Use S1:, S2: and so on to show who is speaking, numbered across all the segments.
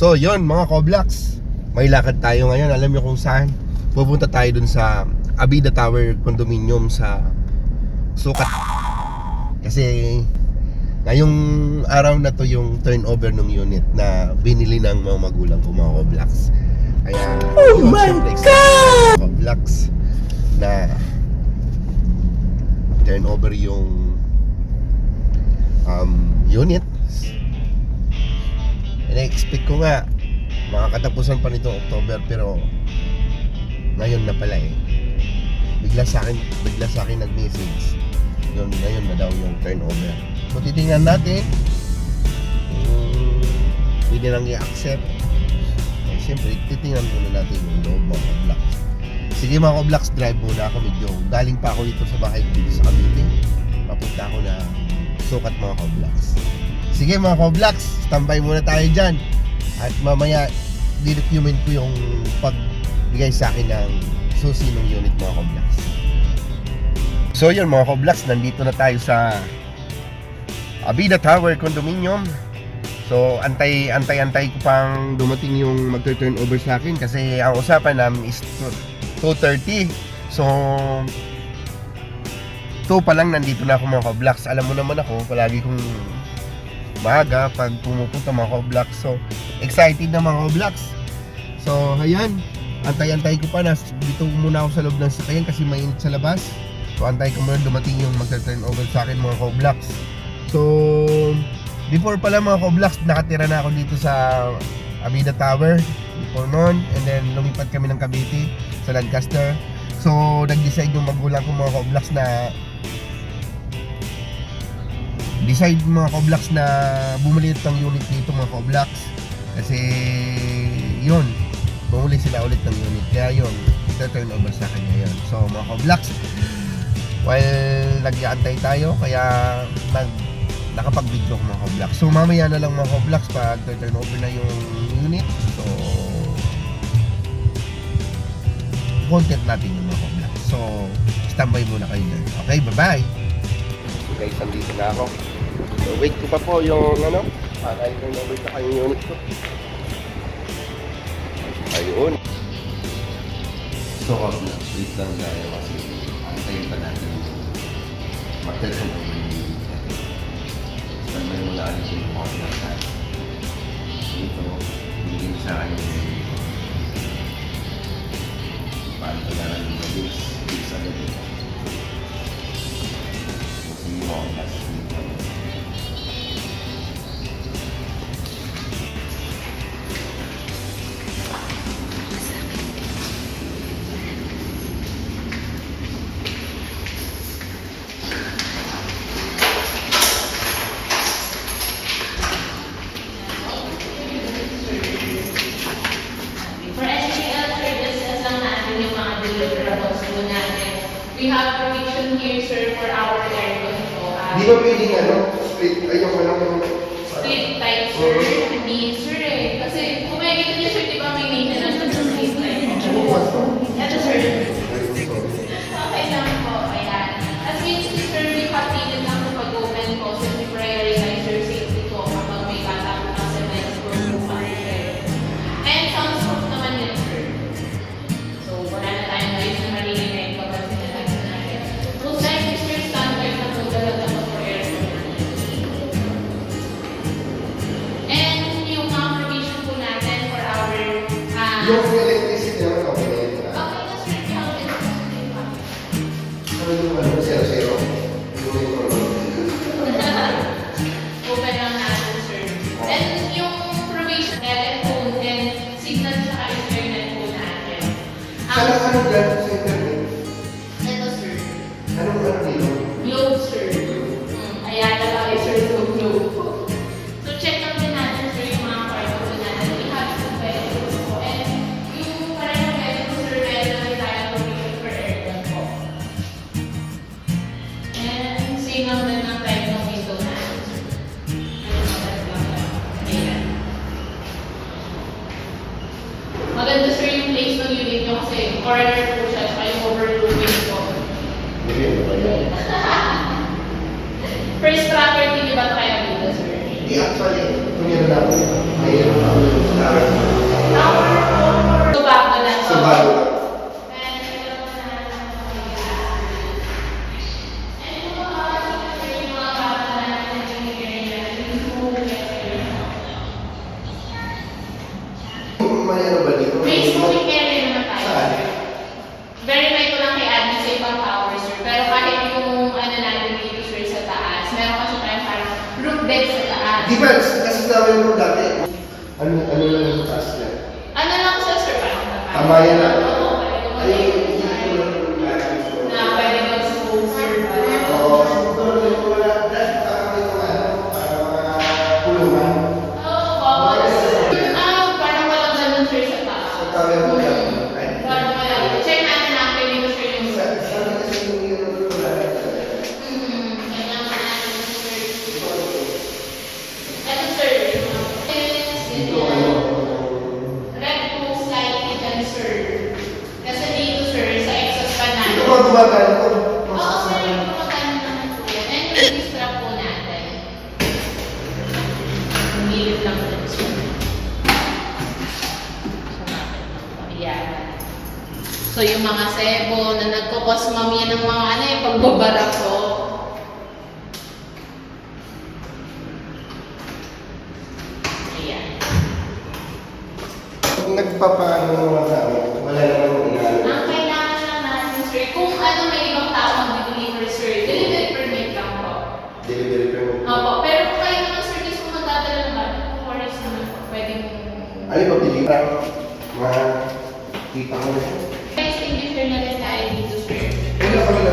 S1: So, yon mga Koblaks. May lakad tayo ngayon. Alam niyo kung saan? Pupunta tayo dun sa Abida Tower Condominium sa Sukat. Kasi ngayong araw na to yung turnover ng unit na binili ng mga magulang ko mga Koblaks. Kaya, oh my God! Koblaks na turnover yung um, unit. Na-expect ko nga makakatapusan pa nitong October pero ngayon na pala eh. Bigla sa akin, bigla sa akin nag-message. Yun, ngayon na daw yung turnover. So titingnan natin kung pwede nang i-accept. Eh, Siyempre, titingnan muna natin yung loob mga ka-blocks. Sige mga ka-blocks, drive muna ako medyo. Galing pa ako dito sa bahay dito sa Cavite. Papunta ako na sukat mga ka-blocks. Sige mga ka-blocks, standby muna tayo dyan. At mamaya, didocument ko yung pagbigay sa akin ng susi ng unit mga ka-blocks. So yun mga ka-blocks, nandito na tayo sa Abida Tower Condominium. So antay antay antay ko pang dumating yung magte-turn over sa akin kasi ang usapan namin is 2:30. So 2 pa lang nandito na ako mga ka-blocks. Alam mo naman ako, palagi kong maaga pag pumupunta mga ka-blocks. So excited na mga ka-blocks. So ayan, antay-antay ko pa na dito muna ako sa loob ng sasakyan kasi mainit sa labas. So antay ko muna dumating yung magte-turn over sa akin mga ka-blocks. So before pala mga ka-blocks, nakatira na ako dito sa Abida Tower before noon and then lumipat kami ng Cavite sa Lancaster. So nag-decide yung magulang ko mga ka-blocks na decide mga ka-blocks na bumili ng unit dito mga ka-blocks kasi yun bumuli sila ulit ng unit. Kaya yun ito-turn over sa akin ngayon so mga ka-blocks while nag-iantay tayo kaya nag nakapag-video ko mga ka-blocks so mamaya na lang mga ka-blocks pag turn over na yung unit. So content natin yung mga ka-blocks so standby muna kayo dyan. Okay bye bye guys andito na ako. So wait ko pa po yung ano para i-turn over sa kanyang unit ko. Ayun. So ka-blocks wait lang tayo kasi antayin pa natin. Mag-turn over yung unit. Standby mo na alis yung mga. Dito, binigyan sa akin yung Di ba pwedeng ano, split, ayoko lang yung...
S2: Split type, sir. Hindi, sir, eh. Kasi kung makikita niyo, sir, di ba may maintenance na sa split type? Ito, sir. Okay lang po, ayan. As means, Yung
S1: electricity naman okay na yun. Ano yung ano, zero zero? Yung ito,
S2: Open lang natin, sir. And yung provision, telephone, and signal sa internet po natin.
S1: Saan
S2: ang
S1: ano dyan sa internet? May ano ba dito?
S2: May smoking area naman tayo.
S1: Saan?
S2: Verify ko lang kay admin sa ibang tower, sir. Pero kahit yung ano natin dito, sir, sa taas, meron kasi tayong parang roof deck sa taas.
S1: Di ba? Kasi namin mo dati. Ano, ano lang yung taas niya?
S2: Ano lang siya, sir, parang
S1: Kamayan lang?
S2: Oo, pwede ko Ayan. So, yung mga sebo na nagkukos mamaya ng mga ano yung pagbabara ko. Ayan.
S1: Kung nagpapaano naman sa amin, wala naman inaano.
S2: Ang
S1: Ba pili? Parang makita ko na.
S2: May extinguisher na rin tayo dito, sir.
S1: Wala kami na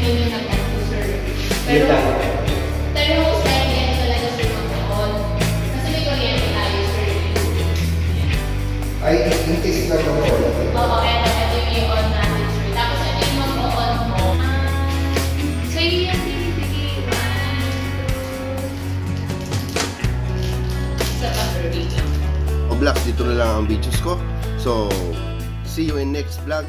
S2: Nyo nag-on po sir. Pero, pero most likely ano talaga sir mag-on. Kasi may kuryente tayo sir.
S1: Ay, in case na wala.
S2: Oo, eto, eto yung i-on natin sir. Tapos ito yung mag-on mo. Ah, so yun yung sige, one, two. Isa pa sir, wait lang.
S1: O Blacks, dito na lang ang videos ko. So, see you in next vlog.